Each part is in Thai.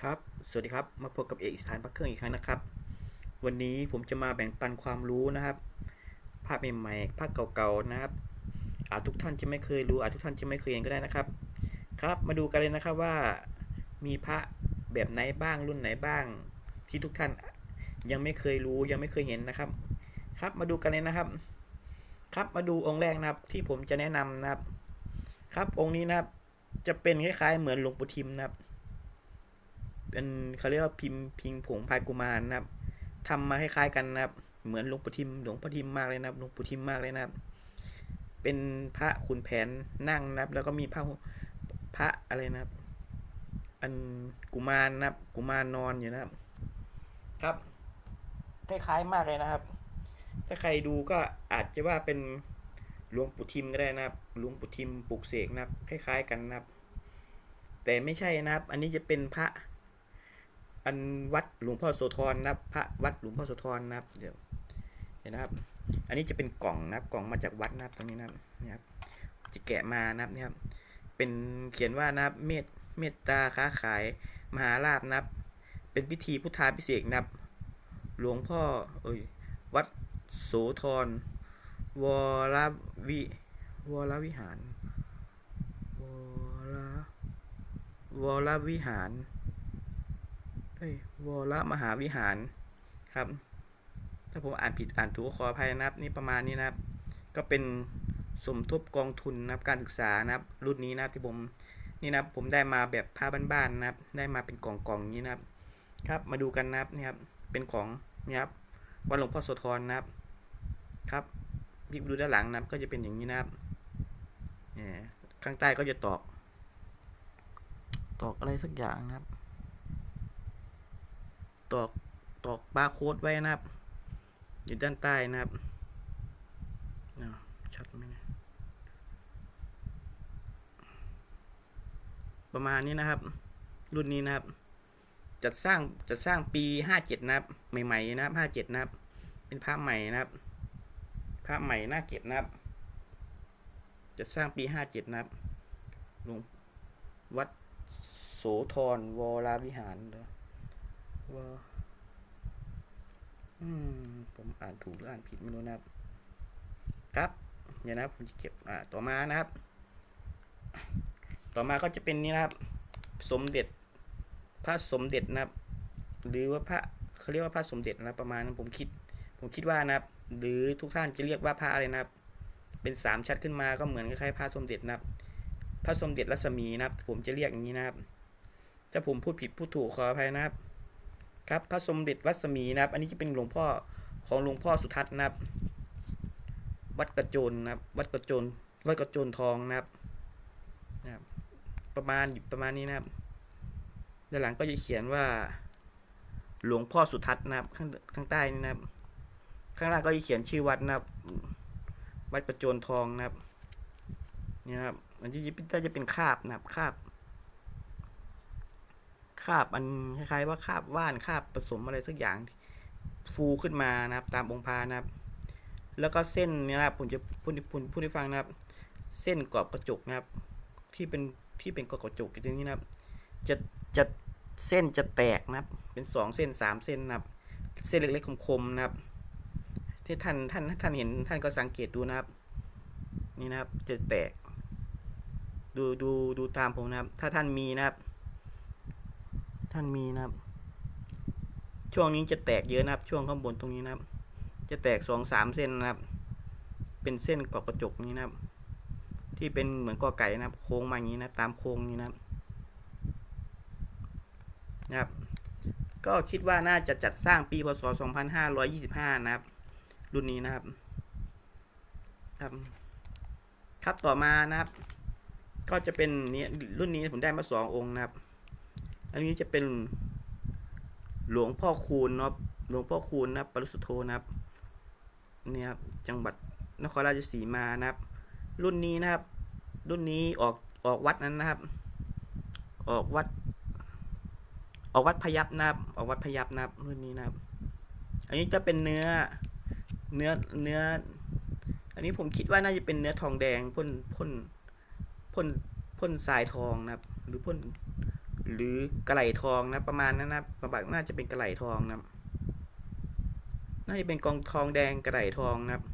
ครับ สวัสดีครับ มาพบกับเอกอีสานพักเครื่องอีกครั้งนะครับ วันนี้ผมจะมาแบ่งปันความรู้นะครับ ภาพใหม่ๆภาพเก่าๆนะครับ อาจทุกท่านจะไม่เคยรู้ อาจทุกท่านจะไม่เคยเห็นก็ได้นะครับ ครับ มาดูกันเลยนะครับว่า มีพระแบบไหนบ้างรุ่นไหนบ้าง ที่ทุกท่านยังไม่เคยรู้ยังไม่เคยเห็นนะครับ ครับ มาดูกันเลยนะครับ ครับมาดูองค์แรกนะครับ ที่ผมจะแนะนำนะครับ ครับองค์นี้นะครับ จะเป็นคล้ายๆเหมือนหลวงปู่ทิมนะครับ เป็นเขาเรียกว่าพิมพ์พิงผงพายกุมารนะครับทำมาคล้ายๆกันนะครับ เหมือนหลวงปู่ทิมหลวงพ่อทิมมากเลยนะครับหลวงปู่ทิมมากเลยนะครับ เป็นพระขุนแผนนั่งนะครับ แล้วก็มีพระพระอะไรนะครับ อันกุมารนะครับ กุมารนอนอยู่นะครับ ครับคล้ายๆมากเลยนะครับ ถ้าใครดูก็อาจจะว่าเป็นหลวงปู่ทิมก็ได้นะครับหลวงปู่ทิมปลุกเสกนะครับ คล้าย ๆ กันนะครับ แต่ไม่ใช่นะครับ อันนี้จะเป็นพระ อันวัดหลวงพ่อโสธรนะครับพระวัดหลวงพ่อโสธรนะครับ เดี๋ยวเห็นนะครับ อันนี้จะเป็นกล่องนะครับ กล่องมาจากวัดนะครับตรงนี้นะครับนี่ครับ จะแกะมานะครับนี่ครับ เป็นเขียนว่านะครับเมตเมตตาค้าขายมหาลาภนะครับ เป็นพิธีพุทธาพิเศษนะครับ หลวงพ่อเอ้ยวัดโสธรวรวิวรวิหารวรวรวิหาร วรมหาวิหารครับ ถ้าผมอ่านผิดอ่านถูกขออภัยนะครับ นี่ประมาณนี้นะครับ ก็เป็นสมทบกองทุนนะครับการศึกษานะครับ รุ่นนี้นะครับที่ผมนี่นะครับผมได้มาแบบผ้าบ้านๆนะครับ ได้มาเป็นกล่องๆนี้นะครับ ครับ มาดูกันนะครับนี่ครับเป็นของนี่ครับวัดหลวงพ่อโสธรนะครับ ครับพี่ดูด้านหลังนะครับก็จะเป็นอย่างนี้นะครับเนี่ยข้างใต้ก็จะตอก ตอกอะไรสักอย่างนะครับ ตอกตอกบาร์โค้ดไว้นะครับ อยู่ด้านใต้นะครับอ้าวชัดไหมเนี่ยประมาณนี้นะครับ รุ่นนี้นะครับ จัดสร้างจัดสร้างปีห้าเจ็ดนะครับ ใหม่ๆนะครับห้าเจ็ดนะครับ เป็นภาพใหม่นะครับภาพใหม่น่าเก็บนะครับจัดสร้างปีห้าเจ็ดนะครับหลวงวัดโสธรวรวิหารเหรอ ว่าอืมผมอ่านถูกหรืออ่านผิดไม่รู้นะครับ ครับ เดี๋ยวนะผมจะเก็บอ่าต่อมานะครับ ต่อมาก็จะเป็นนี่นะครับ สมเด็จ พระสมเด็จนะครับ หรือว่าพระเขาเรียกว่าพระสมเด็จนะรประมาณนั้นผมคิด ผมคิดว่านะครับ หรือทุกท่านจะเรียกว่าพระอะไรนะครับ เป็นสามชัดขึ้นมาก็เหมือนคล้ายๆพระสมเด็จนะครับ พระสมเด็จรัศมีนะครับ ผมจะเรียกอย่างนี้นะครับ ถ้าผมพูดผิดพูดถูกขออภัยนะครับ ครับพระสมเด็จวัดสมีนะครับ อันนี้จะเป็นหลวงพ่อของหลวงพ่อสุทัศน์นะครับ วัดกระโจนนะครับ วัดกระโจนวัดกระโจนทองนะครับนะครับ ประมาณประมาณนี้นะครับด้านหลังก็จะเขียนว่า หลวงพ่อสุทัศน์นะครับ ข้างข้างใต้นี่นะครับ ข้างล่างก็จะเขียนชื่อวัดนะครับ วัดกระโจนทองนะครับนี่นะครับ อันที่จะจะเป็นคาบนะครับคาบ คาบอันคล้ายๆว่าคาบว่านคาบผสมอะไรสักอย่างฟูขึ้นมานะครับ ตามองพระนะครับ แล้วก็เส้นนี่นะครับผมจะพูดให้พูดพูดให้ฟังนะครับ เส้นกรอบกระจกนะครับ ที่เป็นที่เป็นกรอบกระจกอย่างนี้นะครับ จะจะเส้นจะแตกนะครับ เป็นสองเส้นสามเส้นนะครับ เส้นเล็กๆคมๆนะครับที่ท่านท่านท่านเห็นท่านก็สังเกตดูนะครับ นี่นะครับจะแตก ดูดูดูตามผมนะครับ ถ้าท่านมีนะครับ ท่านมีนะครับ ช่วงนี้จะแตกเยอะนะครับ ช่วงข้างบนตรงนี้นะครับ จะแตกสองสามเส้นนะครับ เป็นเส้นกรอบกระจกนี้นะครับ ที่เป็นเหมือนกอไก่นะครับ โค้งมาอย่างนี้นะตามโค้งนี้นะครับนะครับ ก็คิดว่าน่าจะจัดสร้างปีพศ 2525 นะครับ รุ่นนี้นะครับ ครับ ครับต่อมานะครับ ก็จะเป็นนี้รุ่นนี้ผมได้มาสององค์นะครับ อันนี้จะเป็นหลวงพ่อคูณนะหลวงพ่อคูณนะครับปรุสุโธนะครับนี่ครับจังหวัดนครราชสีมานะครับ รุ่นนี้นะครับ รุ่นนี้ออกออกวัดนั้นนะครับ ออกวัด ออกวัดพยับนะครับ ออกวัดพยับนะครับ รุ่นนี้นะครับ อันนี้จะเป็นเนื้อเนื้อเนื้อ อันนี้ผมคิดว่าน่าจะเป็นเนื้อทองแดงพ่นพ่นพ่นพ่นทรายทองนะครับ หรือพ่น หรือกระไหลทองนะประมาณนั้นนะประมาณน่าจะเป็นกระไหลทองนะน่าจะเป็นกองทองแดงกระไหลทองนะครับ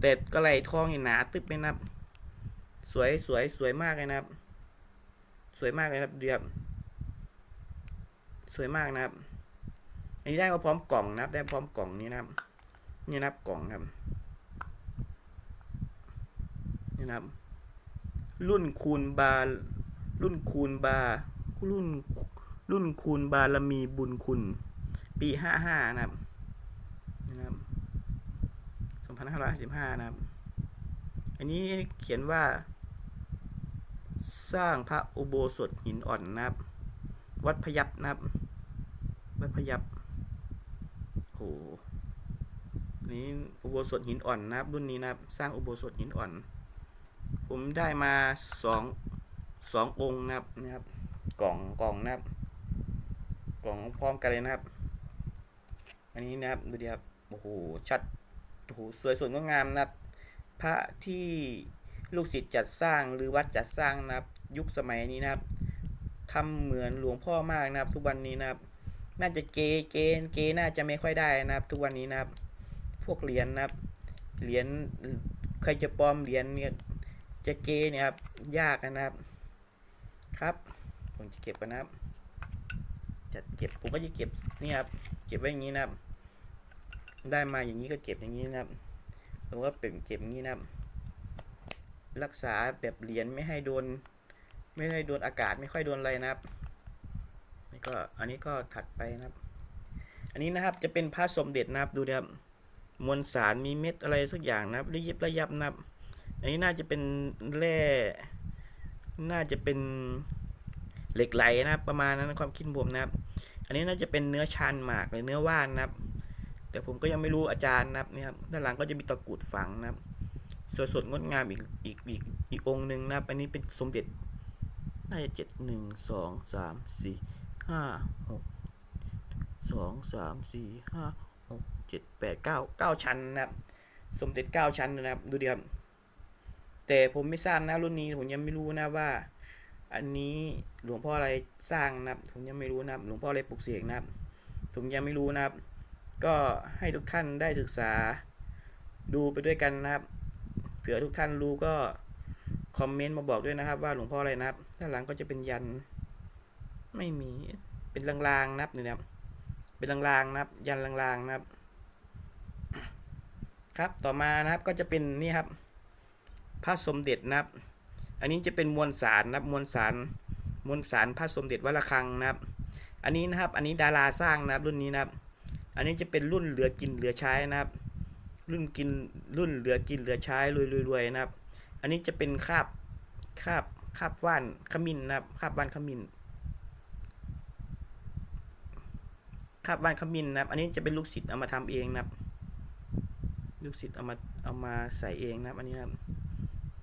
แต่กระไหลทองนี่หนาตึ๊บเลยนะครับ สวยสวยสวยมากเลยนะครับ สวยมากเลยนะครับเดียบสวยมากนะครับ อันนี้ได้มาพร้อมกล่องนะครับ ได้พร้อมกล่องนี้นะครับ นี่นะครับกล่องครับ นี่นะครับ รุ่นคูณบาร์รุ่นคูณบา รุ่นรุ่นคูณบารมีบุญคุณ ปีห้าห้านะครับนะครับสองพันห้าร้อยสิบห้านะครับ อันนี้เขียนว่า สร้างพระอุโบสถหินอ่อนนะครับ วัดพยับนะครับวัดพยับโหนี่อุโบสถหินอ่อนนะครับ รุ่นนี้นะครับสร้างอุโบสถหินอ่อน ผมได้มาสองสององค์นะครับนะครับ กล่องกล่องนะครับ กล่องพร้อมกันเลยนะครับ อันนี้นะครับดูดิครับโอ้โหชัดโอ้โหสวยสวยงดงามนะครับ พระที่ลูกศิษย์จัดสร้างหรือวัดจัดสร้างนะครับ ยุคสมัยนี้นะครับทำเหมือนหลวงพ่อมากนะครับ ทุกวันนี้นะครับ น่าจะเกเกเกน่าจะไม่ค่อยได้นะครับ ทุกวันนี้นะครับ พวกเหรียญนะครับเหรียญใครจะปลอมเหรียญเนี่ยจะเกเนี่ยครับยากนะครับครับ ผมจะเก็บกันนะครับจัดเก็บผมก็จะเก็บนี่ครับเก็บไว้อย่างนี้นะครับ ได้มาอย่างนี้ก็เก็บอย่างนี้นะครับผมก็เป็นเก็บอย่างนี้นะครับ รักษาแบบเหรียญไม่ให้โดน ไม่ให้โดนอากาศไม่ค่อยโดนอะไรนะครับนี่ก็อันนี้ก็ถัดไปนะครับ อันนี้นะครับจะเป็นพระสมเด็จนะครับดูนะครับมวลสารมีเม็ดอะไรสักอย่างนะครับระยิบระยับนะครับ อันนี้น่าจะเป็นแร่น่าจะเป็น เหล็กไหลนะครับ ประมาณนั้นความคิดผมนะครับ อันนี้น่าจะเป็นเนื้อชันหมากหรือเนื้อว่านนะครับ แต่ผมก็ยังไม่รู้อาจารย์นะครับนี่ครับด้านหลังก็จะมีตะกุดฝังนะครับสวยสดงดงามอีกอีกอีกอีกองค์หนึ่งนะครับ อันนี้เป็นสมเด็จน่าจะเจ็ดหนึ่งสองสามสี่ห้าหกสองสามสี่ห้าหกเจ็ดแปดเก้าเก้าชั้นนะครับ สมเด็จเก้าชั้นนะครับ ดูดิครับ แต่ผมไม่ทราบนะรุ่นนี้ผมยังไม่รู้นะว่า อันนี้หลวงพ่ออะไรสร้างนะครับผมยังไม่รู้นะครับ หลวงพ่ออะไรปลุกเสกนะครับ ผมยังไม่รู้นะครับ ก็ให้ทุกท่านได้ศึกษา ดูไปด้วยกันนะครับ เผื่อทุกท่านรู้ก็คอมเมนต์มาบอกด้วยนะครับ ว่าหลวงพ่ออะไรนะครับด้านหลังก็จะเป็นยัน ไม่มีเป็นลางๆนับนี่นะครับ เป็นลางๆนะครับ ยันลางๆนะครับ ครับต่อมานะครับก็จะเป็นนี่ครับพระสมเด็จนะครับ อันนี้จะเป็นมวลสารนะครับมวลสารมวลสารพระสมเด็จวัดระฆังนะครับ อันนี้นะครับ อันนี้ดาราสร้างนะครับรุ่นนี้นะครับ อันนี้จะเป็นรุ่นเหลือกินเหลือใช้นะครับ รุ่นกินรุ่นเหลือกินเหลือใช้รวยรวยรวยนะครับ อันนี้จะเป็นคาบคาบคาบว่านขมิ้นนะครับคาบว่านขมิ้นคาบว่านขมิ้นนะครับ อันนี้จะเป็นลูกศิษย์เอามาทำเองนะครับ ลูกศิษย์เอามาเอามาใส่เองนะครับ อันนี้นะครับ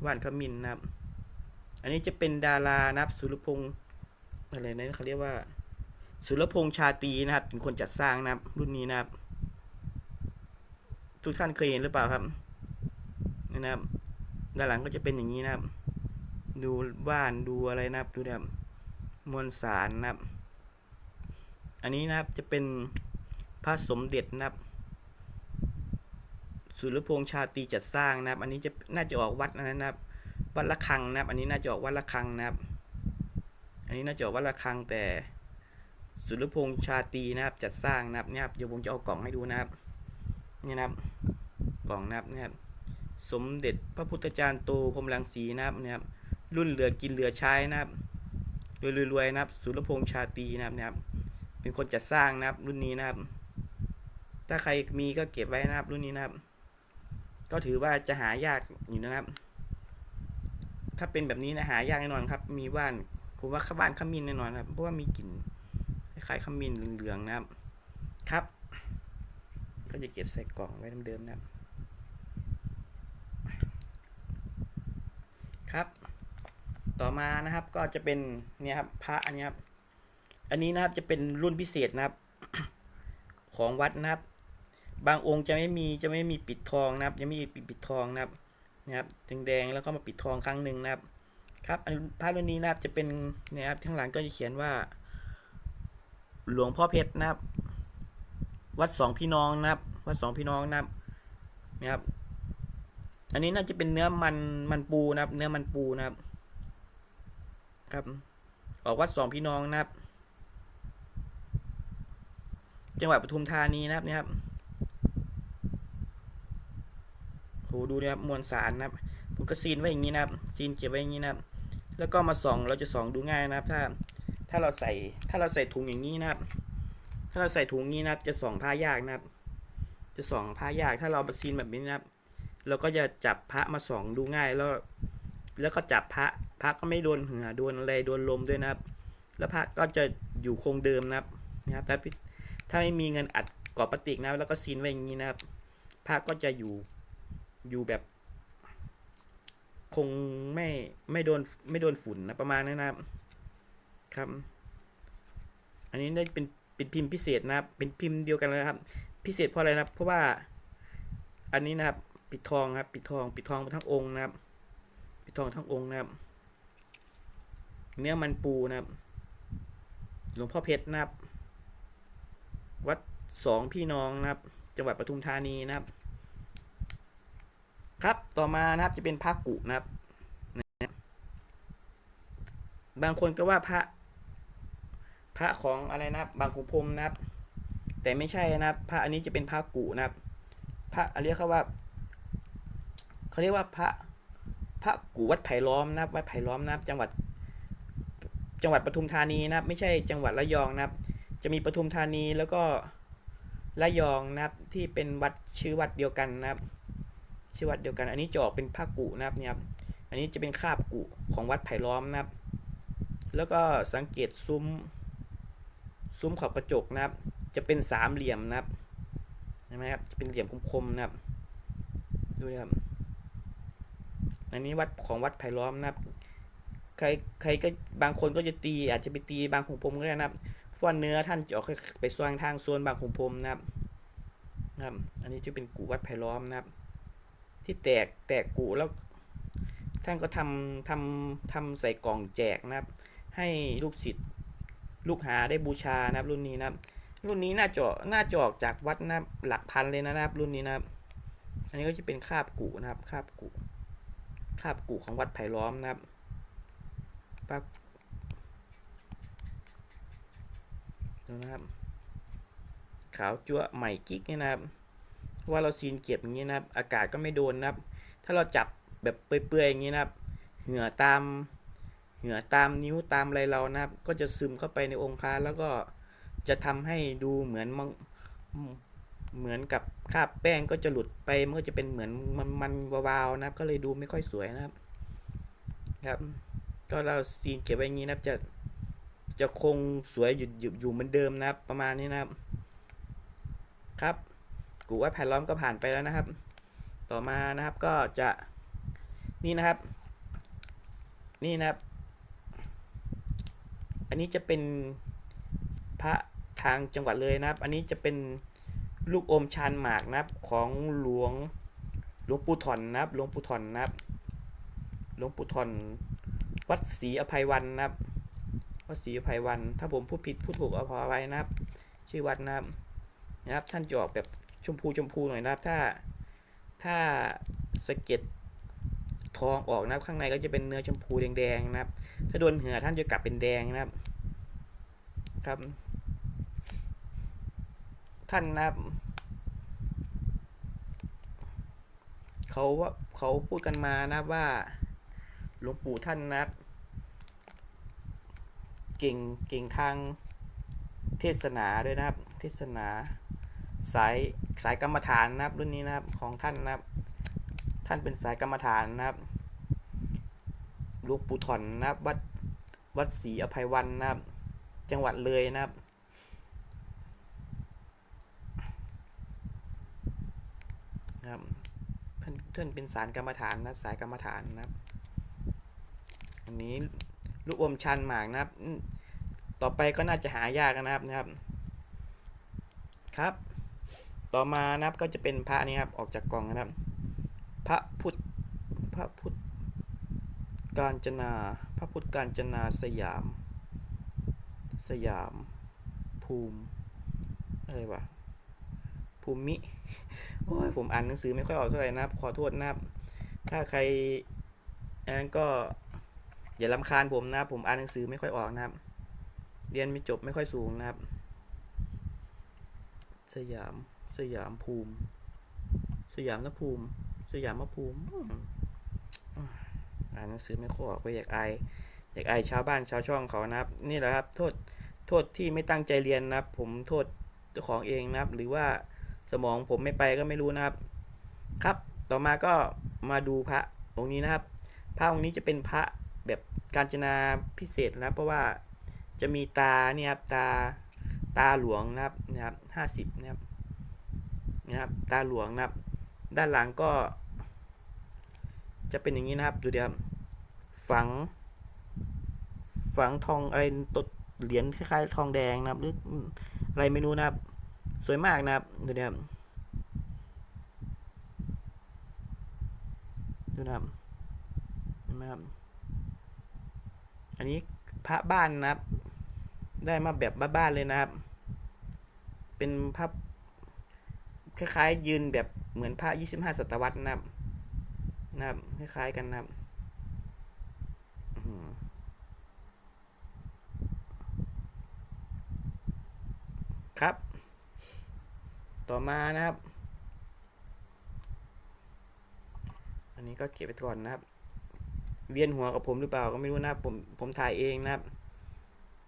ว่านขมิ้นนะครับ อันนี้จะเป็นดารานะครับสุรพงษ์อะไรนะเขาเรียกว่า สุรพงษ์ชาตรีนะครับ เป็นคนจัดสร้างนะครับ รุ่นนี้นะครับ ทุกท่านเคยเห็นหรือเปล่าครับนะครับ ด้านหลังก็จะเป็นอย่างนี้นะครับ ดูบ้านดูอะไรนะครับ ดูนะครับมวลสารนะครับ อันนี้นะครับจะเป็นพระสมเด็จนะครับ สุรพงษ์ชาตรีจัดสร้างนะครับ อันนี้จะน่าจะออกวัดนะครับ วัดละคังนะครับ อันนี้น่าจะออกวัดละคังนะครับ อันนี้น่าจะออกวัดละคังแต่สุรพงษ์ชาตีนะครับ จัดสร้างนะครับเนี่ยครับเดี๋ยวผมจะเอากล่องให้ดูนะครับนี่นะครับ กล่องนะครับเนี่ยครับ สมเด็จพระพุทธจารย์โตพรหมรังสีนะครับเนี่ยครับ รุ่นเหลือกินเหลือใช้นะครับรวยๆนะครับ สุรพงษ์ชาตีนะครับเนี่ยครับ เป็นคนจัดสร้างนะครับ รุ่นนี้นะครับ ถ้าใครมีก็เก็บไว้นะครับ รุ่นนี้นะครับ ก็ถือว่าจะหายากอยู่นะครับ ถ้าเป็นแบบนี้นะหายากแน่นอนครับ มีว่าน ผมว่าข้าบ้านขมิ้นแน่นอนครับ เพราะว่ามีกลิ่นคล้ายๆขมิ้นเหลืองๆนะครับ ครับ ก็จะเก็บใส่กล่องไว้เดิมๆนะครับ ครับ ต่อมานะครับก็จะเป็นเนี่ยครับพระอันนี้ครับ อันนี้นะครับจะเป็นรุ่นพิเศษนะครับ ของวัดนะครับ บางองค์จะไม่มีจะไม่มีปิดทองนะครับจะไม่มีปิดทองนะครับ นะครับแดงๆแล้วก็มาปิดทองครั้งหนึ่งนะครับ ครับอันพระรุ่นนี้นะครับจะเป็นนี่ยครับข้างหลังก็จะเขียนว่า หลวงพ่อเพชรนะครับ วัดสองพี่น้องนะครับ วัดสองพี่น้องนะครับนะครับ อันนี้น่าจะเป็นเนื้อมันมันปูนะครับ เนื้อมันปูนะครับ ครับ ออกวัดสองพี่น้องนะครับ จังหวัดปทุมธานีนะครับเนี่ยครับโห ดูนะครับมวลสารนะครับผมก็ซีนไว้อย่างนี้นะครับซีนเก็บไว้อย่างนี้นะครับ แล้วก็มาส่องเราจะส่องดูง่ายนะครับ ถ้าถ้าเราใส่ถ้าเราใส่ถุงอย่างนี้นะครับ ถ้าเราใส่ถุงนี้นะครับ จะส่องผ้ายากนะครับ จะส่องผ้ายากถ้าเรามาซีนแบบนี้นะครับเราก็จะจับพระมาส่องดูง่ายแล้ว แล้วก็จับพระพระก็ไม่โดนเหงื่อโดนอะไรโดนลมด้วยนะครับ แล้วพระก็จะอยู่คงเดิมนะครับนะครับแต่ถ้าไม่มีเงินอัดกรอบพลาสติกนะครับแล้วก็ซีนไว้อย่างนี้นะครับพระก็จะอยู่ อยู่แบบ คงไม่ไม่โดนไม่โดนฝุ่นนะประมาณนั้นนะครับ ครับ อันนี้ได้เป็นเป็นพิมพ์พิเศษนะครับ เป็นพิมพ์เดียวกันเลยนะครับ พิเศษเพราะอะไรนะครับ เพราะว่า อันนี้นะครับ ปิดทองครับ ปิดทอง ปิดทองทั้งองค์นะครับ ปิดทองทั้งองค์นะครับ เนื้อมันปูนะครับ หลวงพ่อเพชรนะครับ วัดสองพี่น้องนะครับ จังหวัดปทุมธานีนะครับ ครับ ต่อมานะครับจะเป็นพระกุนะครับ บางคนก็ว่าพระ พระของอะไรนะครับ บางขุพรมนะครับ แต่ไม่ใช่นะครับ พระอันนี้จะเป็นพระกุนะครับ พระอันเรียกเขาว่าเขาเรียกว่าพระ พระกุวัดไผ่ล้อมนะครับ วัดไผ่ล้อมนะครับ จังหวัด จังหวัดปทุมธานีนะครับ ไม่ใช่จังหวัดระยองนะครับ จะมีปทุมธานีแล้วก็ระยองนะครับ ที่เป็นวัดชื่อวัดเดียวกันนะครับ ชื่อวัดเดียวกัน อันนี้จะออกเป็นผ้ากุนะครับเนี่ยครับ อันนี้จะเป็นคาบกุของวัดไผ่ล้อมนะครับ แล้วก็สังเกตซุ้ม ซุ้มขอบกระจกนะครับ จะเป็นสามเหลี่ยมนะครับเห็นไหมครับ จะเป็นเหลี่ยมคมๆนะครับ ดูนะครับ อันนี้วัดของวัดไผ่ล้อมนะครับ ใครใครก็บางคนก็จะตี อาจจะไปตีบางขุนพรมก็ได้นะครับเพราะว่าเนื้อท่านจะออกไปส่วนทางโซนบางขุนพรมนะครับนะครับ อันนี้จะเป็นกูวัดไผ่ล้อมนะครับ ที่แตกแตกกูแล้วท่านก็ทำทำทำใส่กล่องแจกนะครับ ให้ลูกศิษย์ลูกหาได้บูชานะครับ รุ่นนี้นะครับรุ่นนี้น่าจะน่าจะออกจากวัดนะหลักพันเลยนะครับ รุ่นนี้นะครับ อันนี้ก็จะเป็นคาบกูนะครับ คาบกูคาบกูของวัดไผ่ล้อมนะครับปั๊บดูนะครับ ขาวจั่วใหม่กิ๊กเนี่ยนะครับ ว่าเราซีนเก็บอย่างนี้นะครับอากาศก็ไม่โดนนะครับ ถ้าเราจับแบบเปื่อยๆอย่างนี้นะครับ เหงื่อตามเหงื่อตามนิ้วตามอะไรเรานะครับ ก็จะซึมเข้าไปในองค์พระแล้วก็จะทำให้ดูเหมือนมังเหมือนกับคราบแป้งก็จะหลุดไปมันก็จะเป็นเหมือนมันมันวาวๆนะครับ ก็เลยดูไม่ค่อยสวยนะครับ ครับ ก็เราซีนเก็บไว้อย่างนี้นะครับ จะจะคงสวยอยู่อยู่เหมือนเดิมนะครับ ประมาณนี้นะครับ ครับ กูว่าแผ่นล้อมก็ผ่านไปแล้วนะครับ ต่อมานะครับก็จะนี่นะครับ นี่นะครับ อันนี้จะเป็นพระทางจังหวัดเลยนะครับ อันนี้จะเป็นลูกอมชานหมากนะครับของหลวงหลวงปู่ถอนนะครับหลวงปู่ถอนนะครับหลวงปู่ถอนวัดศรีอภัยวันนะครับวัดศรีอภัยวัน ถ้าผมพูดผิดพูดถูกเอาพอไว้นะครับ ชื่อวัดนะครับนะครับท่านจะออกแบบ ชมพูชมพูหน่อยนะครับ ถ้าถ้าสะเก็ดทองออกนะครับ ข้างในก็จะเป็นเนื้อชมพูแดงๆนะครับ ถ้าโดนเหือท่านจะกลับเป็นแดงนะครับ ครับ ท่านนะครับเขาว่าเขาพูดกันมานะว่าหลวงปู่ท่านนะครับเก่งเก่งทางเทศนาด้วยนะครับ เทศนา สายสายกรรมฐานนะครับรุ่นนี้นะครับของท่านนะครับ ท่านเป็นสายกรรมฐานนะครับหลวงปู่ถอนนะครับวัดวัดศรีอภัยวันนะครับ จังหวัดเลยนะครับนะครับเพื่อนเพื่อนเป็นสารกรรมฐานนะครับ สายกรรมฐานนะครับ อันนี้ลูกอมชันหมากนะครับ ต่อไปก็น่าจะหายากนะครับนะครับ ครับ ต่อมานะครับก็จะเป็นพระนี่ครับออกจากกล่องนะครับ พระพุทธพระพุทธกาญจนา พระพุทธกาญจนาสยาม สยาม ภูมิอะไรวะภูมิโอ้ยผมอ่านหนังสือไม่ค่อยออกเท่าไหร่นะครับ ขอโทษนะครับ ถ้าใครอันนั้นก็อย่าลำคาญผมนะครับ ผมอ่านหนังสือไม่ค่อยออกนะครับ เรียนไม่จบไม่ค่อยสูงนะครับ สยาม สยามภูมิ สยามนภูมิ สยามภูมิอ่านหนังสือไม่ค่อยออกก็อยากอายอยากอายชาวบ้านชาวช่องเขานะครับ นี่แหละครับโทษโทษที่ไม่ตั้งใจเรียนนะครับ ผมโทษเจ้าของเองนะครับ หรือว่าสมองผมไม่ไปก็ไม่รู้นะครับ ครับ ต่อมาก็มาดูพระองค์นี้นะครับ พระองค์นี้จะเป็นพระแบบการจนาพิเศษนะครับเพราะว่าจะมีตาเนี่ยครับตาตาหลวงนะครับนะครับห้าสิบนะครับ นะครับ ตาหลวงนะครับ ด้านหลังก็ จะเป็นอย่างนี้นะครับ ดูดีครับ ฝัง ฝังทองอะไรตดเหรียญคล้ายๆทองแดงนะครับ หรืออะไรไม่รู้นะครับ สวยมากนะครับ ดูดีครับดูนะครับเห็นไหมครับ อันนี้พระบ้านนะครับ ได้มาแบบบ้านๆเลยนะครับ เป็นพระ คล้ายๆ ยืนแบบเหมือนพระ25ศตวรรษนะครับนะครับคล้ายๆกันนะครับครับ ต่อมานะครับ อันนี้ก็เก็บไปก่อนนะครับ เวียนหัวกับผมหรือเปล่าก็ไม่รู้นะผมผมถ่ายเองนะครับ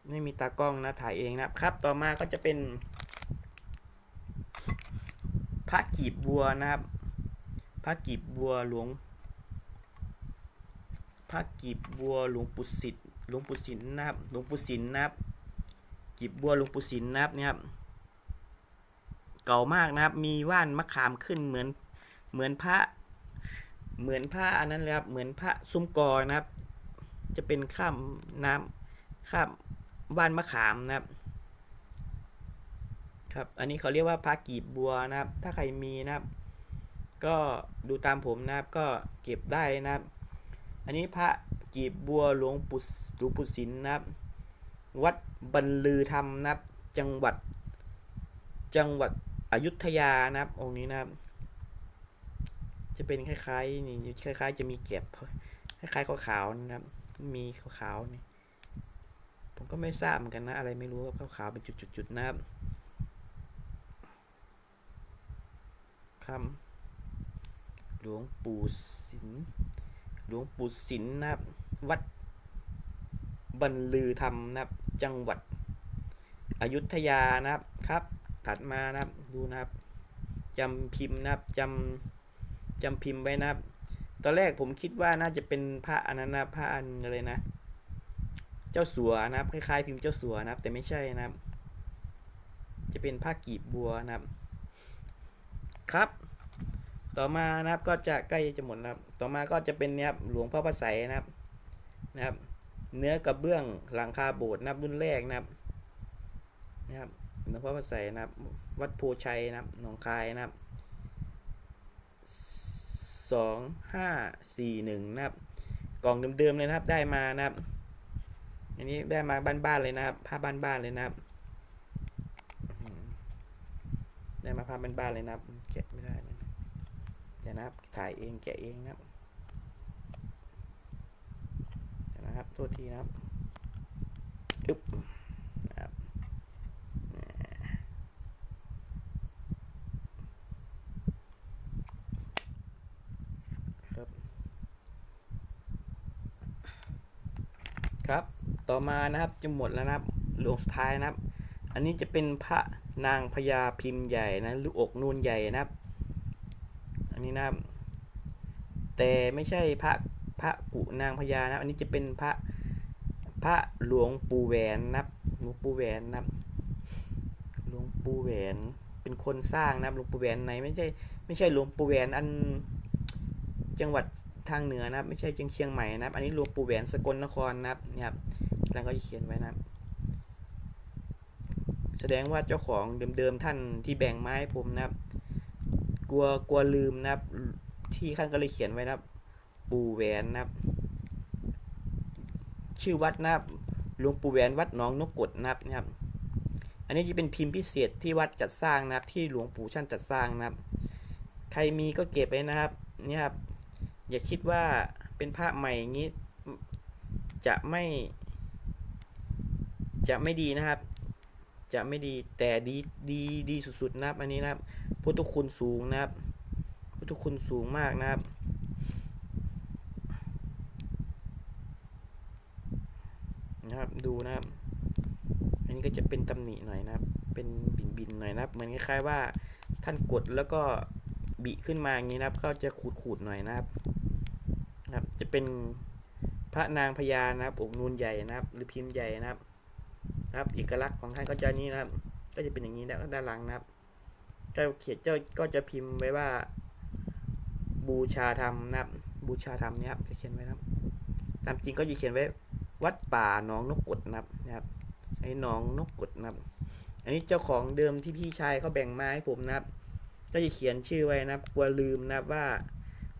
ไม่มีตากล้องนะถ่ายเองนะครับ ครับ ต่อมาก็จะเป็น พระกีบบัวนะครับ พระกีบบัวหลวง พระกีบบัวหลวงปู่สิทธิ์หลวงปู่สินนะครับ หลวงปู่สินนะครับ กีบบัวหลวงปู่สินนะครับเนี่ยครับเก่ามากนะครับ มีว่านมะขามขึ้นเหมือนเหมือนพระ เหมือนพระอันนั้นเลยครับ เหมือนพระซุ้มกอนะครับ จะเป็นข้ามน้ำข้ามว่านมะขามนะครับ ครับ อันนี้เขาเรียกว่าพระกีบบัวนะครับ ถ้าใครมีนะครับ ก็ดูตามผมนะครับ ก็เก็บได้นะครับ อันนี้พระกีบบัวหลวงปู่หลวงปู่สินนะครับ วัดบรรลือธรรมนะครับ จังหวัด จังหวัดอยุธยานะครับ องค์นี้นะครับ จะเป็นคล้ายๆนี่คล้าย ๆ จะมีเก็บคล้ายๆขาวๆนะครับ มีขาวๆนี่ผมก็ไม่ทราบเหมือนกันนะ อะไรไม่รู้ครับขาวๆเป็นจุดๆนะครับ คำหลวงปู่สินหลวงปู่สินนะครับ วัดบรรลือธรรมนะครับ จังหวัดอยุธยานะครับครับ ถัดมานะครับดูนะครับจำพิมพ์นะครับจำจำพิมพ์ไว้นะครับ ตอนแรกผมคิดว่าน่าจะเป็นพระอันนั้นนะพระอันอะไรนะ เจ้าสัวนะครับคล้ายๆ พิมพ์เจ้าสัวนะครับ แต่ไม่ใช่นะครับ จะเป็นผ้ากีบบัวนะครับ ครับ ต่อมานะครับก็จะใกล้จะหมดแล้วครับ ต่อมาก็จะเป็นเนี่ยครับหลวงพ่อพระไสยนะครับนะครับ เนื้อกระเบื้องหลังคาโบสถ์นะครับรุ่นแรกนะครับนะครับหลวงพ่อพระไสยนะครับ วัดโพชัยนะครับหนองคายนะครับสองห้าสี่หนึ่งนะครับ กล่องเดิมๆเลยนะครับได้มานะครับ อันนี้ได้มาบ้านๆเลยนะครับผ้าบ้านๆเลยนะครับอื้อหือ ได้มาผ้าบ้านๆเลยนะครับแกะไม่ได้เลยนะเดี๋ยวนะครับถ่ายเองแกะเองนะครับเดี๋ยวนะครับโทษทีนะครับอึ๊บนะครับครับ ครับ ต่อมานะครับจะหมดแล้วนะครับหลวงสุดท้ายนะครับ อันนี้จะเป็นพระ นางพญาพิมพ์ใหญ่นะลูกอกนูนใหญ่นะครับ อันนี้นะครับ แต่ไม่ใช่พระพระกุนางพญานะอันนี้จะเป็นพระพระหลวงปู่แหวนนะครับหลวงปู่แหวนนะครับหลวงปู่แหวนเป็นคนสร้างนะครับหลวงปู่แหวนไหนไม่ใช่ไม่ใช่หลวงปู่แหวนอันจังหวัดทางเหนือนะครับ ไม่ใช่เชียงเชียงใหม่นะครับ อันนี้หลวงปู่แหวนสกลนครนะครับนี่ครับแล้วก็จะเขียนไว้นะครับ แสดงว่าเจ้าของเดิมๆท่านที่แบ่งไม้ผมนะครับ กลัวกลัวลืมนะครับ ที่ท่านก็เลยเขียนไว้นะครับ ปู่แหวนนะครับ ชื่อวัดนะครับหลวงปู่แหวนวัดหนองนกกดนะครับนะครับ อันนี้จะเป็นพิมพ์พิเศษที่วัดจัดสร้างนะครับ ที่หลวงปู่ท่านจัดสร้างนะครับ ใครมีก็เก็บไว้นะครับเนี่ยครับ อย่าคิดว่าเป็นพระใหม่อย่างนี้จะไม่ จะไม่ดีนะครับ จะไม่ดีแต่ดีดีดีสุดๆนะครับอันนี้นะครับพุทธคุณสูงนะครับพุทธคุณสูงมากนะครับนะครับดูนะครับ อันนี้ก็จะเป็นตำหนิหน่อยนะครับ เป็นบินบินๆหน่อยนะครับเหมือนคล้ายๆว่าท่านกดแล้วก็บิขึ้นมาอย่างนี้นะครับ ก็จะขูดขูดๆหน่อยนะครับนะครับ จะเป็นพระนางพญานะครับอกนูนใหญ่นะครับ หรือพิมพ์ใหญ่นะครับ นะครับ เอกลักษณ์ของท่านก็จะนี้นะครับ ก็จะเป็นอย่างนี้นะด้านหลังนะครับก็เขียนเจ้าก็จะพิมพ์ไว้ว่า บูชาธรรมนะครับ บูชาธรรมเนี่ยครับจะเขียนไว้นะครับตามจริงก็จะเขียนไว้วัดป่าหนองนกกดนะครับนะครับไอ้หนองนกกดนะครับ อันนี้เจ้าของเดิมที่พี่ชายเขาแบ่งมาให้ผมนะครับ ก็จะเขียนชื่อไว้นะครับกลัวลืมนะครับว่า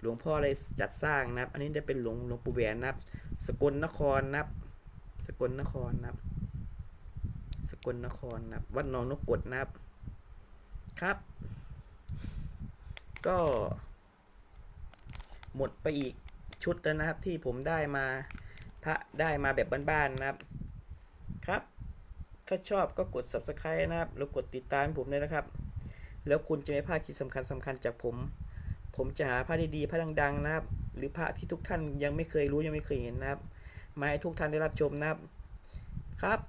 หลวงพ่ออะไรจัดสร้างนะครับ อันนี้จะเป็นหลวงหลวงปู่แหวนนะครับ สกลนครนะครับ สกลนครนะครับ กลนครนะครับ วัดหนองนกกดนะครับ ครับ ก็ หมดไปอีกชุดแล้วนะครับ ที่ผมได้มาพระได้มาแบบบ้านๆนะครับ ครับ ถ้าชอบก็กด subscribe นะครับ แล้วกดติดตามผมด้วยนะครับ แล้วคุณจะไม่พลาดคลิปสำคัญสำคัญจากผม ผมจะหาพระดีๆพระดังๆ นะครับ หรือพระที่ทุกท่านยังไม่เคยรู้ยังไม่เคยเห็นนะครับ มาให้ทุกท่านได้รับชมนะครับครับ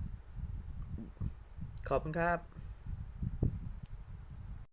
ขอบคุณครับ